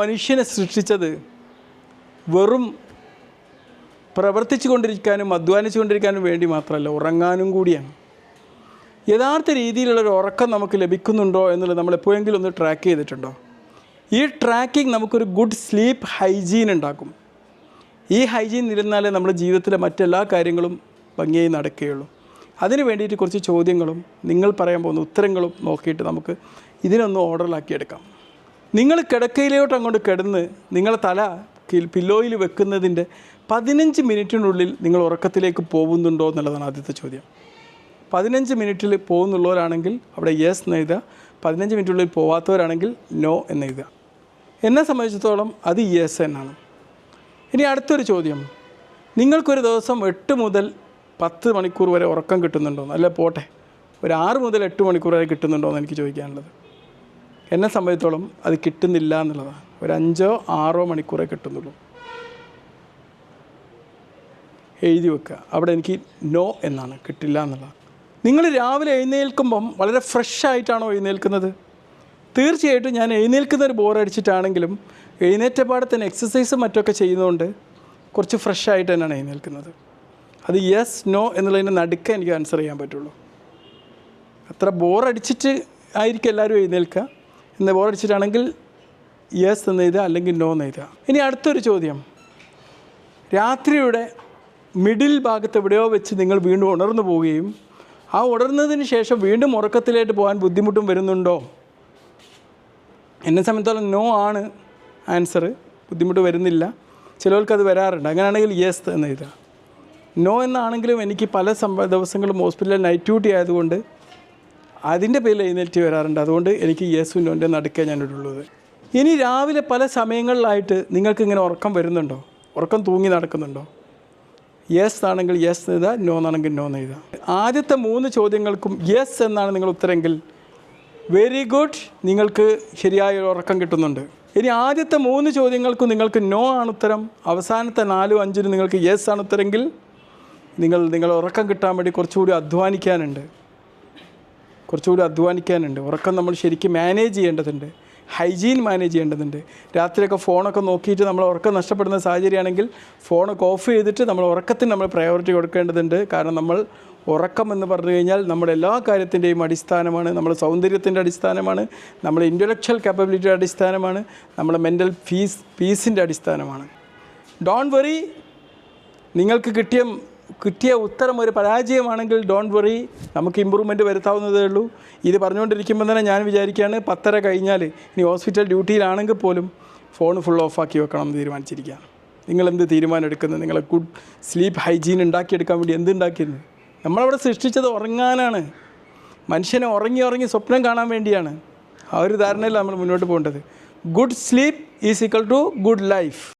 മനുഷ്യനെ സൃഷ്ടിച്ചത് വെറും പ്രവർത്തിച്ചു കൊണ്ടിരിക്കാനും അധ്വാനിച്ചു കൊണ്ടിരിക്കാനും വേണ്ടി മാത്രമല്ല ഉറങ്ങാനും കൂടിയാണ്. യഥാർത്ഥ രീതിയിലുള്ളൊരു ഉറക്കം നമുക്ക് ലഭിക്കുന്നുണ്ടോ എന്നുള്ളത് നമ്മൾ എപ്പോഴെങ്കിലും ഒന്ന് ട്രാക്ക് ചെയ്തിട്ടുണ്ടോ? ഈ ട്രാക്കിംഗ് നമുക്കൊരു ഗുഡ് സ്ലീപ്പ് ഹൈജീൻ ഉണ്ടാക്കും. ഈ ഹൈജീൻ ഇരുന്നാലേ നമ്മുടെ ജീവിതത്തിലെ മറ്റെല്ലാ കാര്യങ്ങളും ഭംഗിയായി നടക്കുകയുള്ളൂ. അതിന് വേണ്ടിയിട്ട് കുറച്ച് ചോദ്യങ്ങളും നിങ്ങൾ പറയാൻ പോകുന്ന ഉത്തരങ്ങളും നോക്കിയിട്ട് നമുക്ക് ഇതിനൊന്ന് ഓർഡറിലാക്കിയെടുക്കാം നിങ്ങൾ കിടക്കയിലോട്ട് അങ്ങോട്ട് കിടന്ന് നിങ്ങളെ തല പില്ലോയിൽ വെക്കുന്നതിന്റെ പതിനഞ്ച് മിനിറ്റിനുള്ളിൽ നിങ്ങൾ ഉറക്കത്തിലേക്ക് പോകുന്നുണ്ടോ എന്നുള്ളതാണ് ആദ്യത്തെ ചോദ്യം. പതിനഞ്ച് മിനിറ്റിൽ പോകുന്നുള്ളവരാണെങ്കിൽ അവിടെ യെസ് എന്ന് എഴുതുക. പതിനഞ്ച് മിനിറ്റിനുള്ളിൽ പോവാത്തവരാണെങ്കിൽ നോ എന്ന് എഴുതുക. എന്നെ സംബന്ധിച്ചിടത്തോളം അത് യെസ് എന്നാണ്. ഇനി അടുത്തൊരു ചോദ്യം. നിങ്ങൾക്കൊരു ദിവസം എട്ട് മുതൽ പത്ത് മണിക്കൂർ വരെ ഉറക്കം കിട്ടുന്നുണ്ടോ? അല്ല പോട്ടെ. ഒരു ആറ് മുതൽ എട്ട് മണിക്കൂർ വരെ കിട്ടുന്നുണ്ടോ എന്ന് എനിക്ക് ചോദിക്കാനുള്ളത്. എന്നെ സംബന്ധിച്ചോളം അത് കിട്ടുന്നില്ല എന്നുള്ളതാണ്. ഒരു അഞ്ചോ ആറോ മണിക്കൂറേ കിട്ടുന്നുള്ളൂ. എഴുതി വെക്കുക. അവിടെ എനിക്ക് നോ എന്നാണ്. കിട്ടില്ല എന്നുള്ളത് നിങ്ങൾ രാവിലെ എഴുന്നേൽക്കുമ്പം വളരെ ഫ്രഷ് ആയിട്ടാണോ എഴുന്നേൽക്കുന്നത്? തീർച്ചയായിട്ടും ഞാൻ എഴുന്നേൽക്കുന്ന ഒരു ബോറടിച്ചിട്ടാണെങ്കിലും എഴുന്നേറ്റ പാടത്തിന് എക്സസൈസും മറ്റൊക്കെ ചെയ്യുന്നതുകൊണ്ട് കുറച്ച് ഫ്രഷ് ആയിട്ട് തന്നെയാണ് എഴുന്നേൽക്കുന്നത്. അത് യെസ് നോ എന്നുള്ളതിന്റെ നടുക്ക് എനിക്ക് ആൻസർ ചെയ്യാൻ പറ്റുള്ളൂ. അത്ര ബോറടിച്ചിട്ട് ആയിരിക്കും എല്ലാവരും എഴുന്നേൽക്കുക. എന്ന് ബോറടിച്ചിട്ടാണെങ്കിൽ യെസ് എന്ന് എഴുതുക അല്ലെങ്കിൽ നോ എന്ന് എഴുതുക. ഇനി അടുത്തൊരു ചോദ്യം. രാത്രിയുടെ മിഡിൽ ഭാഗത്ത് എവിടെയോ വെച്ച് നിങ്ങൾ വീണ്ടും ഉണർന്നു പോവുകയും ആ ഉണർന്നതിന് ശേഷം വീണ്ടും ഉറക്കത്തിലേക്ക് പോകാൻ ബുദ്ധിമുട്ടും വരുന്നുണ്ടോ? എന്നെ സംബന്ധിച്ചോളം നോ ആണ് ആൻസർ ബുദ്ധിമുട്ട് വരുന്നില്ല. ചിലവർക്ക് അത് വരാറുണ്ട്. അങ്ങനെയാണെങ്കിൽ യെസ് എന്ന് എഴുതുക. നോ എന്നാണെങ്കിലും എനിക്ക് പല ദിവസങ്ങളും ഹോസ്പിറ്റലിൽ നൈറ്റ് ഡ്യൂട്ടി ആയതുകൊണ്ട് അതിന്റെ പേരിൽ എഴുന്നേറ്റ് വരാറുണ്ട്. അതുകൊണ്ട് എനിക്ക് യേശുവിനോന്റെ നോന്റെ നടുക്കേ ഞാനിട്ടുള്ളത് ഇനി രാവിലെ പല സമയങ്ങളിലായിട്ട് നിങ്ങൾക്ക് ഇങ്ങനെ ഉറക്കം വരുന്നുണ്ടോ? ഉറക്കം തൂങ്ങി നടക്കുന്നുണ്ടോ? യെസ് ആണെങ്കിൽ യെസ് എഴുതുക നോ എന്നാണെങ്കിൽ നോ എന്ന് എഴുതുക. ആദ്യത്തെ മൂന്ന് ചോദ്യങ്ങൾക്കും യെസ് എന്നാണ് നിങ്ങൾ ഉത്തരമെങ്കിൽ വെരി ഗുഡ് നിങ്ങൾക്ക് ശരിയായ ഉറക്കം കിട്ടുന്നുണ്ട്. ഇനി ആദ്യത്തെ മൂന്ന് ചോദ്യങ്ങൾക്കും നിങ്ങൾക്ക് നോ ആണ് ഉത്തരം. അവസാനത്തെ നാലും അഞ്ചിനും നിങ്ങൾക്ക് യെസ് ആണ് ഉത്തരമെങ്കിൽ നിങ്ങൾ നിങ്ങൾ ഉറക്കം കിട്ടാൻ വേണ്ടി കുറച്ചുകൂടി അധ്വാനിക്കാനുണ്ട്. കുറച്ചുകൂടി അധ്വാനിക്കാനുണ്ട്. ഉറക്കം നമ്മൾ ശരിക്കും മാനേജ് ചെയ്യേണ്ടതുണ്ട്. ഹൈജീൻ മാനേജ് ചെയ്യേണ്ടതുണ്ട്. രാത്രിയൊക്കെ ഫോണൊക്കെ നോക്കിയിട്ട് നമ്മൾ ഉറക്കം നഷ്ടപ്പെടുന്ന സാഹചര്യമാണെങ്കിൽ ഫോണൊക്കെ ഓഫ് ചെയ്തിട്ട് നമ്മൾ ഉറക്കത്തിന് നമ്മൾ പ്രയോറിറ്റി കൊടുക്കേണ്ടതുണ്ട്. കാരണം നമ്മൾ ഉറക്കം എന്ന് പറഞ്ഞു കഴിഞ്ഞാൽ നമ്മുടെ എല്ലാ കാര്യത്തിന്റെയും അടിസ്ഥാനമാണ്. നമ്മുടെ സൗന്ദര്യത്തിന്റെ അടിസ്ഥാനമാണ്. നമ്മുടെ ഇന്റലക്ച്വൽ കാപ്പബിലിറ്റിയുടെ അടിസ്ഥാനമാണ്. നമ്മുടെ മെന്റൽ ഫീസ് പീസിന്റെ അടിസ്ഥാനമാണ്. ഡോൺ വെറി നിങ്ങൾക്ക് കിട്ടിയ കിട്ടിയ ഉത്തരം ഒരു പരാജയമാണെങ്കിൽ ഡോണ്ട് വറി നമുക്ക് ഇമ്പ്രൂവ്മെന്റ് വരുത്താവുന്നതേ ഉള്ളൂ. ഇത് പറഞ്ഞുകൊണ്ടിരിക്കുമ്പോൾ തന്നെ ഞാൻ വിചാരിക്കുകയാണ് പത്തര കഴിഞ്ഞാൽ ഇനി ഹോസ്പിറ്റൽ ഡ്യൂട്ടിയിലാണെങ്കിൽ പോലും ഫോൺ ഫുൾ ഓഫാക്കി വെക്കണം എന്ന് തീരുമാനിച്ചിരിക്കുകയാണ്. നിങ്ങൾ എന്ത് തീരുമാനം എടുക്കുന്നത് നിങ്ങളെ ഗുഡ് സ്ലീപ്പ് ഹൈജീൻ ഉണ്ടാക്കിയെടുക്കാൻ വേണ്ടി എന്ത് ഉണ്ടാക്കിയിരുന്നു നമ്മളവിടെ സൃഷ്ടിച്ചത് ഉറങ്ങാനാണ്. മനുഷ്യനെ ഉറങ്ങി ഉറങ്ങി സ്വപ്നം കാണാൻ വേണ്ടിയാണ്. ആ ഒരു ധാരണയിൽ നമ്മൾ മുന്നോട്ട് പോകേണ്ടത്. Good sleep is equal to good life